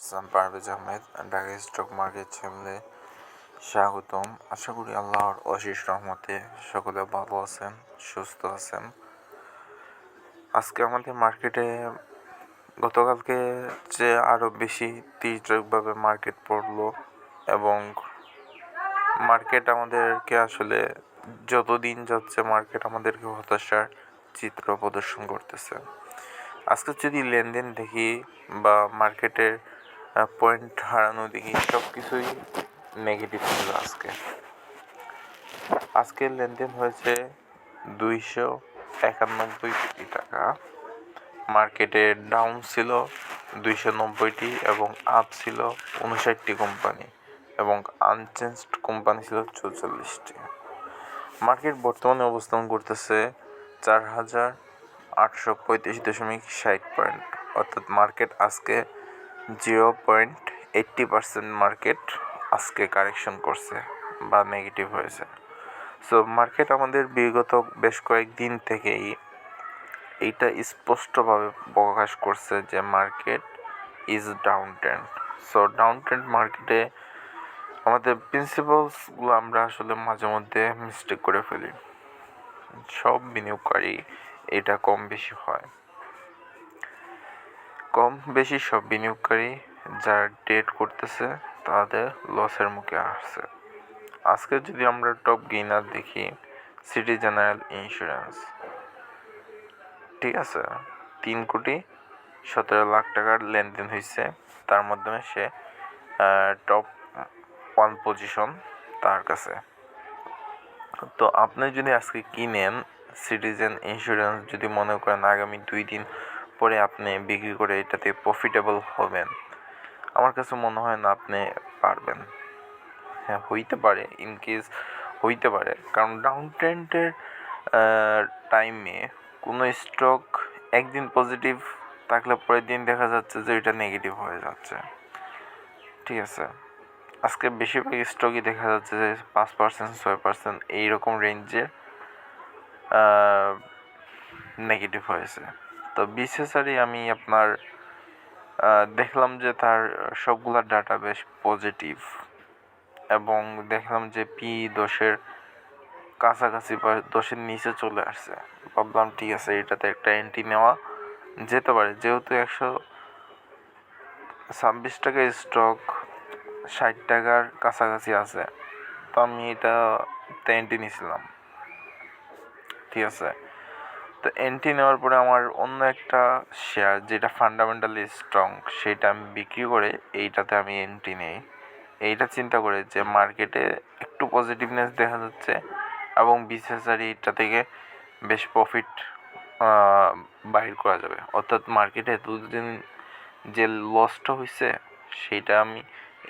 ইসলাম Parvez Ahmed, Dhaka stock market চ্যানেলে স্বাগতম। আশা করি আল্লাহর অশেষ রহমতে সকলে ভালো আছেন, সুস্থ আছেন। আজকে আমাদের মার্কেটে গতকালকে যে আরও বেশি তীর্যকভাবে মার্কেট পড়ল এবং মার্কেট আমাদেরকে আসলে যতদিন যাচ্ছে মার্কেট আমাদেরকে হতাশার চিত্র প্রদর্শন করতেছে। আজকে যদি লেনদেন দেখি বা মার্কেটের পয়েন্ট হারানো দিকে সব কিছুই নেগেটিভ ছিল আজকে। আজকের লেনদেন হয়েছে দুইশো একানব্বই কোটি টাকা। মার্কেটে ডাউন ছিল দুইশো নব্বইটি এবং আপ ছিল উনষাটটি কোম্পানি এবং আনচেঞ্জড কোম্পানি ছিল চৌচল্লিশটি মার্কেট বর্তমানে অবস্থান করতেছে চার হাজার আটশো পঁয়ত্রিশ দশমিক ষাট পয়েন্ট অর্থাৎ মার্কেট আজকে zero point eighty percent market আজকে কারেকশন করছে বা নেগেটিভ হয়েছে। সো মার্কেট আমাদের বিগত বেশ কয়েকদিন থেকেই এইটা স্পষ্টভাবে প্রকাশ করছে যে market is down trend so down trend মার্কেটে আমাদের প্রিন্সিপালসগুলো আমরা আসলে মাঝে মধ্যে মিস্টেক করে ফেলি। সব বিনিয়োগকারী এটা কম বেশি হয়। কম বেশি সব বিনিয়োগকারী যারা ডেট করতেছে, তাদের লসের মুখে আসছে। আজকে যদি আমরা টপ গেইনার দেখি সিটি জেনারেল ইন্স্যুরেন্স ঠিক আছে? তিন কোটি সতেরো লাখ টাকার লেনদেন হয়েছে তার মাধ্যমে সে টপ ওয়ান পজিশন তার কাছে। তো আপনি যদি আজকে কিনেন সিটিজেন ইন্স্যুরেন্স যদি মনে করেন আগামী দুই দিন পরে আপনি বিক্রি করে এটাতে প্রফিটেবল হবেন। আমার কাছে মনে হয় না আপনি পারবেন। হ্যাঁ হইতে পারে ইন কেস হইতে পারে। কারণ ডাউন ট্রেন্ডের টাইমে কোনো স্টক একদিন পজিটিভ থাকলে পরের দিন দেখা যাচ্ছে যে এটা নেগেটিভ হয়ে যাচ্ছে। ঠিক আছে? আজকে বেশিরভাগ স্টকই দেখা যাচ্ছে যে পাঁচ পার্সেন্ট ছয় পার্সেন্ট এইরকম রেঞ্জে নেগেটিভ হয়েছে। তো বিশেষারি আমি আপনার দেখলাম যে তার সবগুলা ডাটা বেশ পজিটিভ এবং দেখলাম যে পি দশের কাছাকাছি বা দশের নিচে চলে আসছে। ভাবলাম ঠিক আছে, এটাতে একটা এন্ট্রি নেওয়া যেতে পারে। যেহেতু একশো ছাব্বিশ টাকার স্টক ষাট টাকার কাছাকাছি আছে, তো আমি এটা এন্ট্রি নিয়েছিলাম ঠিক আছে? তো এন্ট্রি নেওয়ার পরে আমার অন্য একটা শেয়ার যেটা ফান্ডামেন্টালি স্ট্রং সেটা আমি বিক্রি করে এইটাতে আমি এন্ট্রি নেই। এইটা চিন্তা করে যে মার্কেটে একটু পজিটিভনেস দেখা যাচ্ছে এবং বিশেষারি এটা থেকে বেশ প্রফিট বাহির করা যাবে। অর্থাৎ মার্কেটে দুদিন যে লসটা হয়েছে সেইটা আমি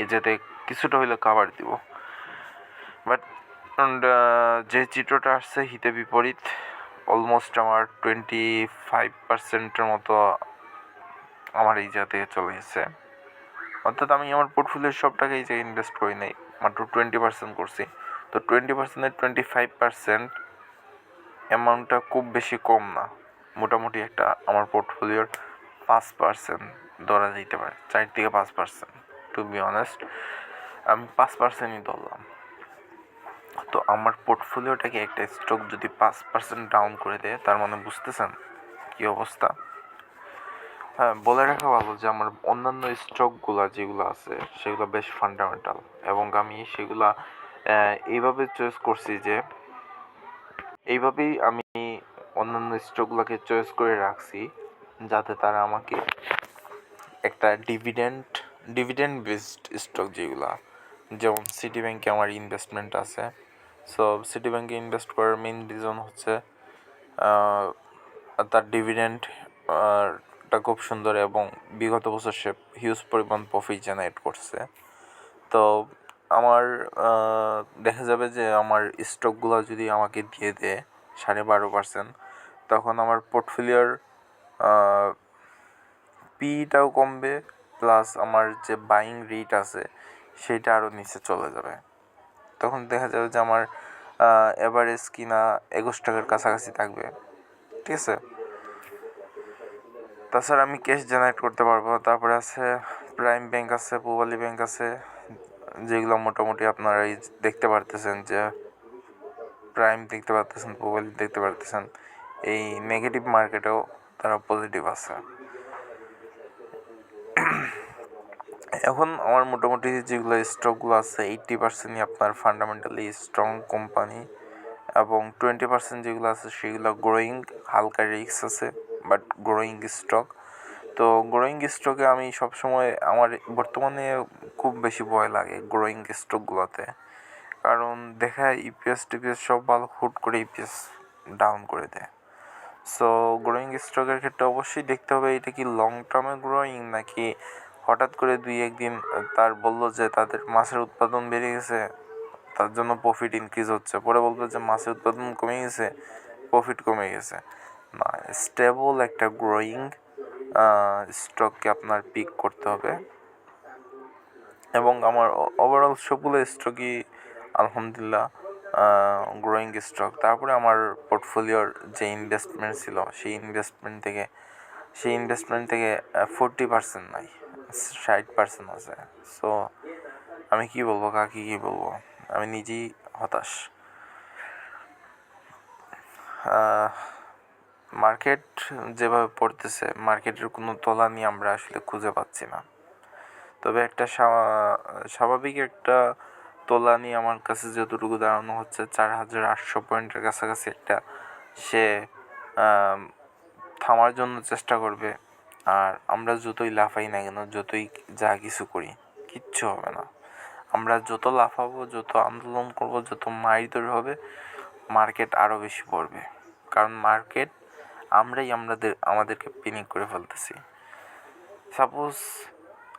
এই যাতে কিছুটা হইলে কাভার দিব। বাট যে চিত্রটা আসছে হিতে বিপরীত অলমোস্ট আমার টোয়েন্টি ফাইভ পার্সেন্টের মতো আমার এই জায়গা থেকে চলে গেছে অর্থাৎ আমি আমার পোর্টফোলিওর সব টাকা এই জায়গায় ইনভেস্ট করি নাই, মাত্র টোয়েন্টি পার্সেন্ট করছি। তো টোয়েন্টি পার্সেন্টের টোয়েন্টি ফাইভ পার্সেন্ট অ্যামাউন্টটা খুব বেশি কম না। মোটামুটি একটা আমার পোর্টফোলিওর পাঁচ পার্সেন্ট ধরা যেতে পারে, চার থেকে পাঁচ পার্সেন্ট টু বি অনেস্ট আমি পাঁচ পার্সেন্টই ধরলাম। তো আমার পোর্টফোলিওটাকে একটা স্টক যদি পাঁচ পার্সেন্ট ডাউন করে দেয়, তার মানে বুঝতেছেন কী অবস্থা? হ্যাঁ বলে রাখা ভালো যে আমার অন্যান্য স্টকগুলো যেগুলো আছে, সেগুলো বেশ ফান্ডামেন্টাল এবং আমি সেগুলা এইভাবে চয়েস করছি যে এইভাবেই আমি অন্যান্য স্টকগুলোকে চয়েস করে রাখছি যাতে তারা আমাকে একটা ডিভিডেন্ট ডিভিডেন্ট বেসড স্টক যেগুলো যেমন সিটি ব্যাংকে আমার ইনভেস্টমেন্ট আছে। সো সিটি ব্যাংকে ইনভেস্ট করার মেইন রিজন হচ্ছে তার ডিভিডেন্ট টা খুব সুন্দর এবং বিগত বছর সে হিউজ পরিমাণ প্রফিট জেনারেট করছে। তো, আমার দেখা যাবে যে আমার স্টকগুলো যদি আমাকে দিয়ে দেয় সাড়ে বারো পার্সেন্ট তখন আমার পোর্টফোলিওর পিটাও কমবে প্লাস আমার যে বাইং রেট আছে সেটা আরও নিচে চলে যাবে। তখন দেখা যাবে যে আমার এভারেজ কিনা একুশ টাকার কাছাকাছি থাকবে। ঠিক আছে? তাছাড়া আমি ক্যাশ জেনারেট করতে পারব তারপরে আছে প্রাইম ব্যাংক আছে, পূবালী ব্যাংক আছে, যেগুলো মোটামুটি আপনারা এই দেখতে পারতেছেন যে প্রাইম দেখতে পারতেছেন, পূবালী দেখতে পারতেছেন। এই নেগেটিভ মার্কেটেও তারা পজিটিভ আছে। এখন আমার মোটামুটি যেগুলো স্টকগুলো আছে এইট্টি পার্সেন্টই আপনার ফান্ডামেন্টালি স্ট্রং কোম্পানি এবং টোয়েন্টি পার্সেন্ট যেগুলো আছে সেগুলো গ্রোয়িং হালকা রিস্ক আছে বাট গ্রোয়িং স্টক তো গ্রোয়িং স্টকে আমি সবসময় আমার বর্তমানে খুব বেশি ভয় লাগে গ্রোয়িং স্টকগুলোতে কারণ দেখা ইপিএস টিপিএস সব ভালো হুট করে ইপিএস ডাউন করে দেয়। সো গ্রোয়িং স্টকের ক্ষেত্রে অবশ্যই দেখতে হবে এটা কি লং টার্মে গ্রোয়িং নাকি হঠাৎ করে দুই একদিন তার বলল যে তাদের মাছের উৎপাদন বেড়ে গেছে, তার জন্য প্রফিট ইনক্রিজ হচ্ছে। পরে বলবে যে মাছের উৎপাদন কমে গেছে প্রফিট কমে গেছে। না স্টেবল একটা গ্রোয়িং স্টককে আপনার পিক করতে হবে। এবং আমার ওভারঅল সবগুলো স্টকই আলহামদুলিল্লাহ গ্রোয়িং স্টক তারপরে আমার পোর্টফোলিওর যে ইনভেস্টমেন্ট ছিল, সেই ইনভেস্টমেন্ট থেকে, সেই ইনভেস্টমেন্ট থেকে ফোরটি পার্সেন্ট নাই। ষাট পার্সেন্ট আছে। সো আমি কি বলব, কাকে কি বলব? আমি নিজেই হতাশ। মার্কেট যেভাবে পড়তেছে মার্কেটের কোনো তলানি আমরা আসলে খুঁজে পাচ্ছি না। তবে একটা স্বাভাবিক একটা তোলানি আমার কাছে যতটুকু দাঁড়ানো হচ্ছে, চার হাজার আটশো পয়েন্টের কাছাকাছি একটা সে থামার জন্য চেষ্টা করবে। আর আমরা যতই লাফাই না কেন, যতই যা কিছু করি, কিচ্ছু হবে না। আমরা যত লাফাবো, যত আন্দোলন করব, যত মারিতর হবে মার্কেট আরও বেশি পড়বে। কারণ মার্কেট আমরাই আমাদের, আমাদেরকে পিনিক করে ফেলতেছি। সাপোজ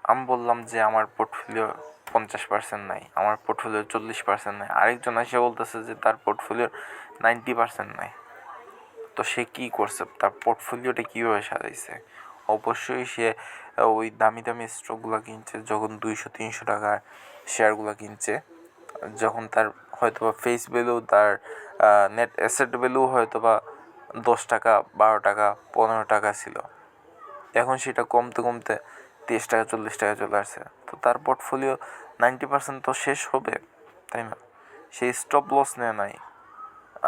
আমি বললাম যে আমার পোর্টফোলিও পঞ্চাশ পার্সেন্ট নাই, আমার পোর্টফোলিও চল্লিশ পার্সেন্ট নাই। আরেকজন এসে বলতেছে যে তার পোর্টফোলিও নাইনটি পার্সেন্ট নাই। তো সে কী করছে? তার পোর্টফোলিওটা কীভাবে সাজাইছে? অবশ্যই সে ওই দামি দামি স্টকগুলো কিনছে, যখন দুইশো, তিনশো টাকার শেয়ারগুলো কিনছে, যখন তার হয়তো বা ফেস ভ্যালু তার নেট অ্যাসেট ভ্যালু হয়তো বা দশ টাকা, বারো টাকা, পনেরো টাকা ছিল। এখন সেটা কমতে কমতে তিরিশ টাকা, চল্লিশ টাকা চলে আসছে। তো তার পোর্টফোলিও নাইনটি পার্সেন্ট তো শেষ হবে, তাই না? সেই স্টপ লস নেয় নাই।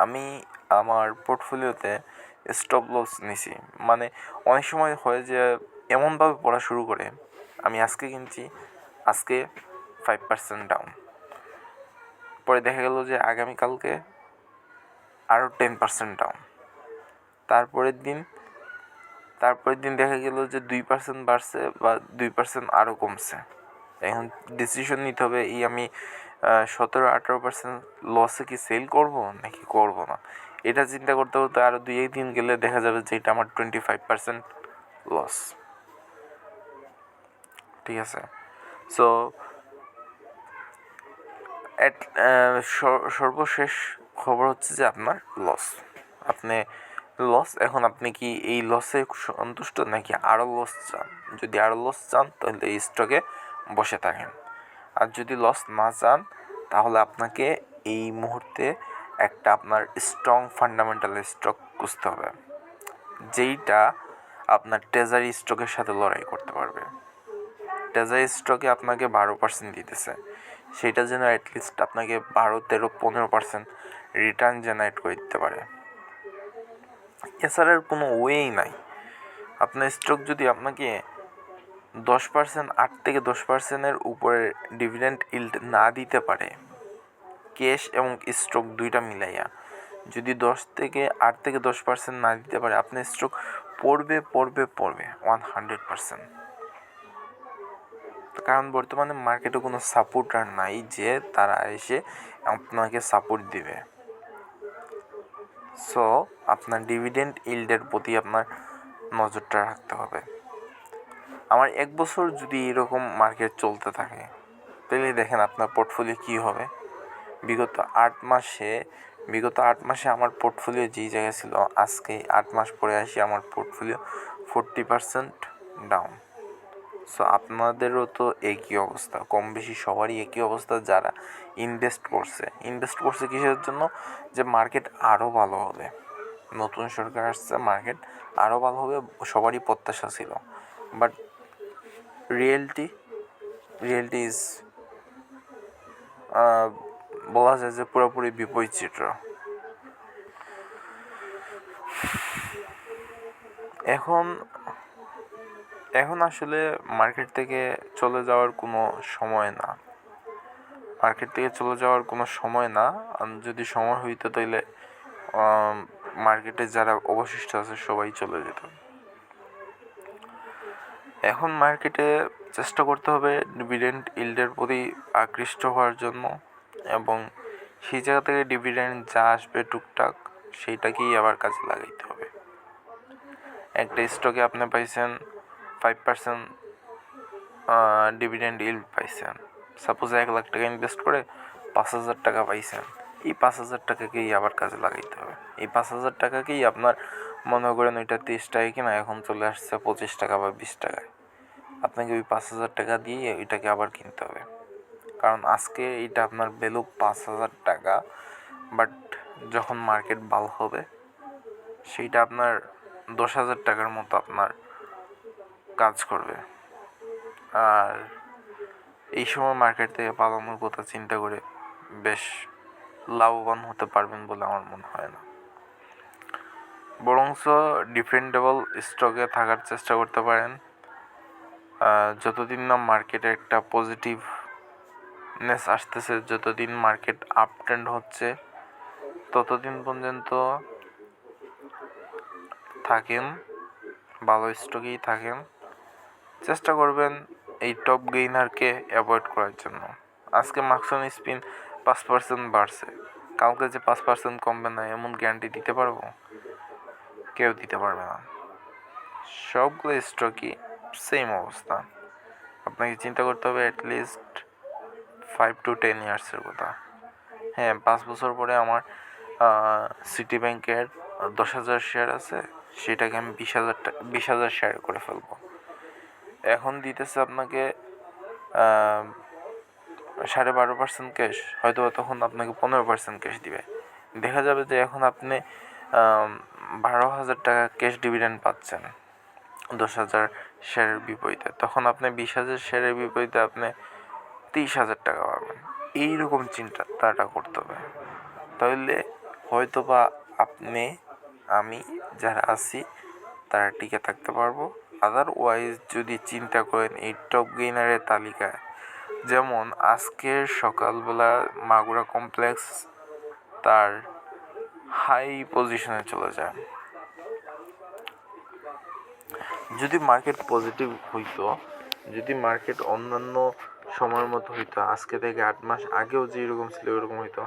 আমি আমার পোর্টফোলিওতে স্টপ লস নিছি। মানে অনেক সময় হয় যে এমনভাবে পড়া শুরু করে, আমি আজকে কিনছি, আজকে ফাইভ পার্সেন্ট ডাউন পরে দেখা গেল যে আগামীকালকে আরও টেন পার্সেন্ট ডাউন তারপরের দিন তারপরের দিন দেখা গেল যে দুই পার্সেন্ট বাড়ছে বা দুই পার্সেন্ট আরও কমছে। এখন ডিসিশন নিতে হবে, এই আমি সতেরো আঠেরো পার্সেন্ট লসে কি সেল করব নাকি করব না? এটা চিন্তা করতে করতে আরও দুই এক দিন গেলে দেখা যাবে যে এটা আমার টোয়েন্টি ফাইভ পার্সেন্ট লস ঠিক আছে? সো অ্যাট সর্বশেষ খবর হচ্ছে যে আপনার লস আপনি লস এখন আপনি কি এই লসে সন্তুষ্ট নাকি আরও লস চান? যদি আরও লস চান, তাহলে এই স্টকে বসে থাকেন। আর যদি লস না চান, তাহলে আপনাকে এই মুহূর্তে একটা আপনার স্ট্রং ফান্ডামেন্টাল স্টক খুঁজতে হবে, যেইটা আপনার ট্রেজারি স্টকের সাথে লড়াই করতে পারবে। ট্রেজারি স্টকে আপনাকে বারো পার্সেন্ট দিতেছে, সেটা যেন অ্যাটলিস্ট আপনাকে বারো, তেরো, পনেরো পার্সেন্ট রিটার্ন জেনারেট করে দিতে পারে। এছাড়া কোনো ওয়েই নাই। আপনার স্টক যদি আপনাকে দশ পার্সেন্ট আট থেকে দশ পার্সেন্টের উপরে ডিভিডেন্ট ইল্ড না দিতে পারে ক্যাশ এবং স্ট্রোক দুইটা মিলাইয়া। যদি দশ থেকে আট থেকে দশ পার্সেন্ট না দিতে পারে, আপনার স্টক পড়বে পড়বে পড়বে ওয়ান হান্ড্রেড পার্সেন্ট কারণ বর্তমানে মার্কেটে কোনো সাপোর্টার নাই যে তারা এসে আপনাকে সাপোর্ট দিবে। সো আপনার ডিভিডেন্ড ইল্ডের প্রতি আপনার নজরটা রাখতে হবে। আমার এক বছর যদি এরকম মার্কেট চলতে থাকে, তাহলে দেখেন আপনার পোর্টফোলিও কী হবে। বিগত আট মাসে, বিগত আট মাসে আমার পোর্টফোলিও যেই জায়গায় ছিল, আজকে আট মাস পরে আসি আমার portfolio forty percent down so আপনাদেরও তো একই অবস্থা কম বেশি সবারই একই অবস্থা যারা ইনভেস্ট করছে। ইনভেস্ট করছে কিসের জন্য? যে মার্কেট আরও ভালো হবে। নতুন সরকার আসছে মার্কেট আরও ভালো হবে, সবারই প্রত্যাশা ছিল। বাট রিয়েলটি রিয়েলিটি ইজ বলা যায় যে পুরোপুরি বিপরীত চিত্র এখন এখন আসলে মার্কেট থেকে চলে যাওয়ার কোনো সময় না। মার্কেট থেকে চলে যাওয়ার কোনো সময় না। যদি সময় হইতো তাইলে মার্কেটে যারা অবশিষ্ট আছে সবাই চলে যেত। এখন মার্কেটে চেষ্টা করতে হবে ডিভিডেন্ড ইল্ডের প্রতি আকৃষ্ট হওয়ার জন্য। এবং সেই জায়গা থেকে ডিভিডেন্ড যা আসবে টুকটাক সেইটাকেই আবার কাজে লাগাইতে হবে। একটা স্টকে আপনি পাইছেন ফাইভ পার্সেন্ট ডিভিডেন্ড ইল্ড পাইছেন। সাপোজ এক লাখ টাকা ইনভেস্ট করে পাঁচ হাজার টাকা পাইছেন। এই পাঁচ হাজার টাকাকেই আবার কাজে লাগাইতে হবে। এই পাঁচ হাজার টাকাকেই আপনার মনে করেন ওইটা তিরিশ টাকা কিনা এখন চলে আসছে পঁচিশ টাকা বা বিশ টাকায়। আপনাকে ওই পাঁচ হাজার টাকা দিয়ে ওইটাকে আবার কিনতে হবে। কারণ আজকে এইটা আপনার ভ্যালু পাঁচ হাজার টাকা বাট যখন মার্কেট ভালো হবে, সেইটা আপনার দশ হাজার টাকার মতো আপনার কাজ করবে। আর এই সময় মার্কেট থেকে পালানোর কথা চিন্তা করে বেশ লাভবান হতে পারবেন বলে আমার মনে হয় না। বরঞ্চ ডিফেন্ডেবল স্টকে থাকার চেষ্টা করতে পারেন। যতদিন না মার্কেটে একটা পজিটিভনেস আসতেছে, যতদিন মার্কেট আপ ট্রেন্ড হচ্ছে, ততদিন পর্যন্ত থাকেন, ভালো স্টকেই থাকেন। চেষ্টা করবেন এই টপ গেইনারকে অ্যাভয়েড করার জন্য। আজকে মার্কসন স্পিন পাঁচ পার্সেন্ট বাড়ছে। কালকে যে পাঁচ পার্সেন্ট কমবে না, এমন গ্যারান্টি দিতে পারব? কেউ দিতে পারবে না। সবগুলো স্টকই সেম অবস্থা। আপনাকে চিন্তা করতে হবে at least five to ten ইয়ার্সের কথা। হ্যাঁ পাঁচ বছর পরে আমার সিটি ব্যাংকের দশ হাজার শেয়ার আছে, সেটাকে আমি বিশ হাজার টাকা বিশ হাজার শেয়ার করে ফেলব। এখন দিতেছে আপনাকে সাড়ে বারো পার্সেন্ট ক্যাশ হয়তো তখন আপনাকে পনেরো পার্সেন্ট ক্যাশ দিবে। দেখা যাবে যে এখন আপনি বারো হাজার টাকা ক্যাশ ডিভিডেন্ড পাচ্ছেন দশ হাজার শেয়ারের বিপরীতে। তখন আপনি বিশ হাজার শেয়ারের বিপরীতে আপনি তিরিশ হাজার টাকা পাবেন। এইরকম চিন্তাটা করতে হবে। তাহলে হয়তো বা আপনি, আমি যারা আছি, তারা টিকে থাকতে পারব। আদারওয়াইজ যদি চিন্তা করেন এই টপ গেইনারের তালিকায়, যেমন আজকের সকালবেলা মাগুরা কমপ্লেক্স তার হাই পজিশনে চলে যায়। যদি মার্কেট পজিটিভ হইতো যদি মার্কেট অন্যান্য সময়ের মতো হইতো, আজকে থেকে আট মাস আগেও যে এরকম ছিল এরকম হইতো।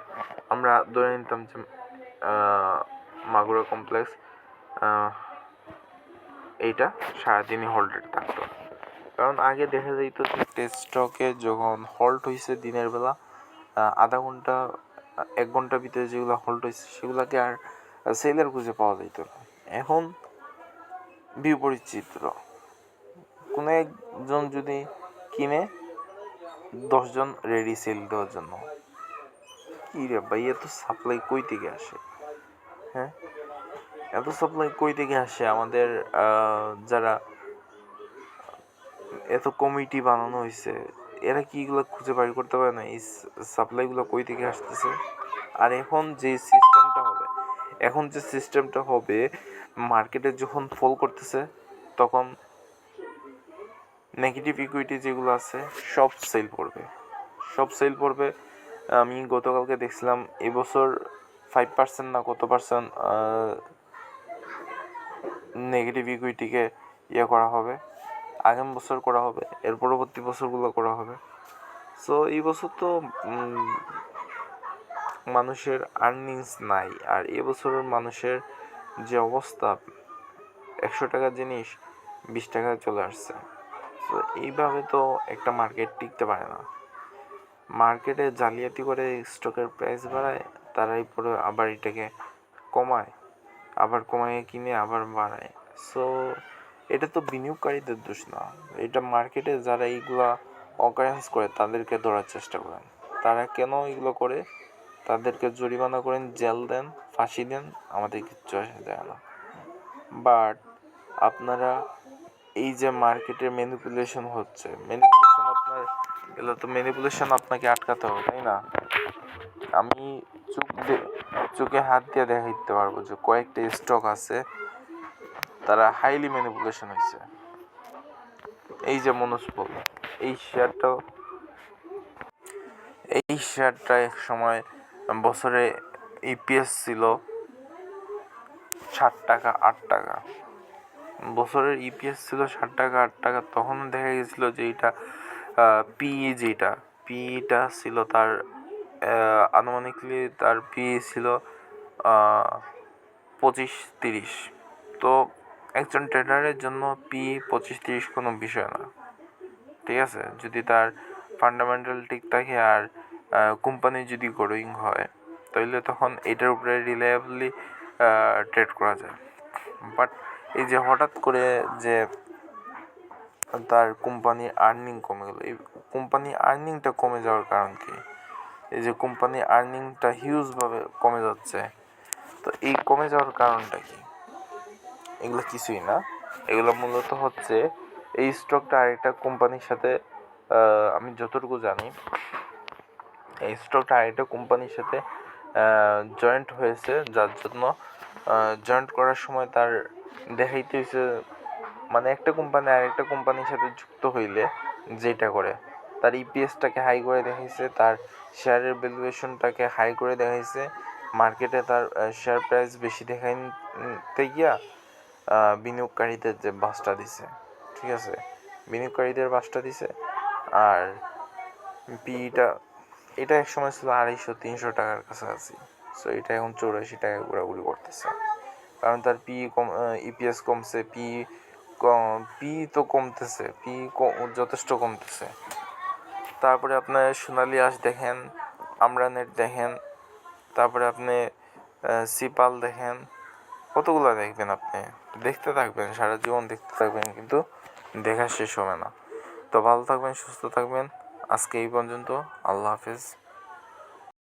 আমরা ধরে নিতাম যে মাগুরা কমপ্লেক্স এইটা সারাদিনই হোল্ডেড থাকতো। কারণ আগে দেখা যাইত যে টেস্ট স্টকে যখন হল্ট হয়েছে দিনের বেলা আধা ঘণ্টা, এক ঘণ্টার ভিতরে যেগুলো হল্ট হয়েছে সেগুলোকে আর সেলার খুঁজে পাওয়া যাইত না। এখন বিপরীত চিত্র। কোনো একজন যদি কিনে, দশজন রেডি সেল দেওয়ার জন্য। কি রে ভাই, এত সাপ্লাই কই থেকে আসে? হ্যাঁ? এত সাপ্লাই কই থেকে আসে? আমাদের যারা, এত কমিটি বানানো হয়েছে এরা কি এগুলো খুঁজে বাইর করতে পারে না? এই সাপ্লাইগুলো কই থেকে আসতেছে? আর এখন যে সিস্টেমটা হবে, এখন যে সিস্টেমটা হবে মার্কেটে যখন ফল করতেছে, তখন নেগেটিভ ইকুইটি যেগুলো আছে, সব সেল পড়বে। সব সেল পড়বে। আমি গতকালকে দেখছিলাম, এবছর ফাইভ পার্সেন্ট না কত পার্সেন্ট নেগেটিভ ইকুইটিকে ইয়ে করা হবে। আগামী বছর করা হবে, এর পরবর্তী বছরগুলো করা হবে। সো এই বছর তো মানুষের আর্নিংস নাই। আর এবছরের মানুষের যে অবস্থা, একশো টাকার জিনিস বিশ টাকায় চলে আসছে। তো এইভাবে তো একটা মার্কেট টিকতে পারে না। মার্কেটে জালিয়াতি করে স্টকের প্রাইস বাড়ায়, তারাই পরে আবার এটাকে কমায়, আবার কমায় কিনে আবার বাড়ায়। সো এটা তো বিনিয়োগকারীদের দোষ না। এটা মার্কেটে যারা এইগুলা অকারেন্স করে, তাদেরকে ধরার চেষ্টা করেন। তারা কেন এগুলো করে? তাদেরকে জরিমানা করেন জেল দেন, ফাঁসি দেন, আমাদের কিচ্ছু আসে যায় না। বাট আপনারা এই যে মার্কেটে ম্যানিপুলেশন হচ্ছে ম্যানিপুলেশন আপনার, এগুলো তো ম্যানিপুলেশন আপনাকে আটকাতে হবে, তাই না? আমি চোখ চোখে হাত দিয়ে দেখা দিতে পারব যে কয়েকটা স্টক আছে, তারা হাইলি ম্যানিপুলেশন হয়েছে এই যে মনোস্পল এই শেয়ারটাও এই শেয়ারটা এক সময় বছরে ইপিএস ছিল ষাট টাকা, আট টাকা। বছরের ইপিএস ছিল ষাট টাকা, আট টাকা, তখন দেখা গেছিল যে এইটা পিই যেটা পিইটা ছিল তার আনুমানিকলি তার পিই ছিল পঁচিশ তিরিশ। তো একজন ট্রেডারের জন্য পি পঁচিশ তিরিশ কোনো বিষয় না। ঠিক আছে? যদি তার ফান্ডামেন্টাল ঠিক থাকে আর কোম্পানি যদি গ্রোয়িং হয় তাহলে তখন এটার উপরে রিলায়েবলি ট্রেড করা যায়। বাট এই যে হঠাৎ করে যে তার কোম্পানি আর্নিং কমে গেলো, এই কোম্পানি আর্নিংটা কমে যাওয়ার কারণ কি? এই যে কোম্পানি আর্নিংটা হিউজভাবে কমে যাচ্ছে, তো এই কমে যাওয়ার কারণটা কি? এগুলো কিছুই না, এগুলো মূলত হচ্ছে এই স্টকটা আরেকটা কোম্পানির সাথে আমি যতটুকু জানি, এই স্টকটা আরেকটা কোম্পানির সাথে জয়েন্ট হয়েছে, যার জন্য জয়েন্ট করার সময় তার দেখাইতে মানে একটা কোম্পানি আরেকটা কোম্পানির সাথে যুক্ত হইলে যেটা করে। তার ইপিএসটাকে হাই করে দেখাইছে, তার শেয়ারের ভ্যালুয়েশনটাকে হাই করে দেখাইছে মার্কেটে তার শেয়ার প্রাইস বেশি দেখাইতে গিয়া বিনিয়োগকারীদের যে বাসটা দিছে, ঠিক আছে? বিনিয়োগকারীদের বাসটা দিছে, আর পিইটা এটা এক সময় ছিল আড়াইশো, তিনশো টাকার কাছাকাছি। সো এটা এখন চৌরাশি টাকা ঘোরাঘুরি করতেছে। কারণ তার পি কম ইপিএস কমছে, পি পি তো কমতেছে, পি যথেষ্ট কমতেছে। তারপরে আপনার সোনালি আঁশ দেখেন আমরানেট দেখেন, তারপরে আপনি সিপাল দেখেন, কতগুলো দেখবেন আপনি? দেখতে থাকবেন, সারা জীবন দেখতে থাকবেন, কিন্তু দেখা শেষ হবে না। তো ভালো থাকবেন, সুস্থ থাকবেন। আজকে এই পর্যন্ত, আল্লাহ হাফেজ।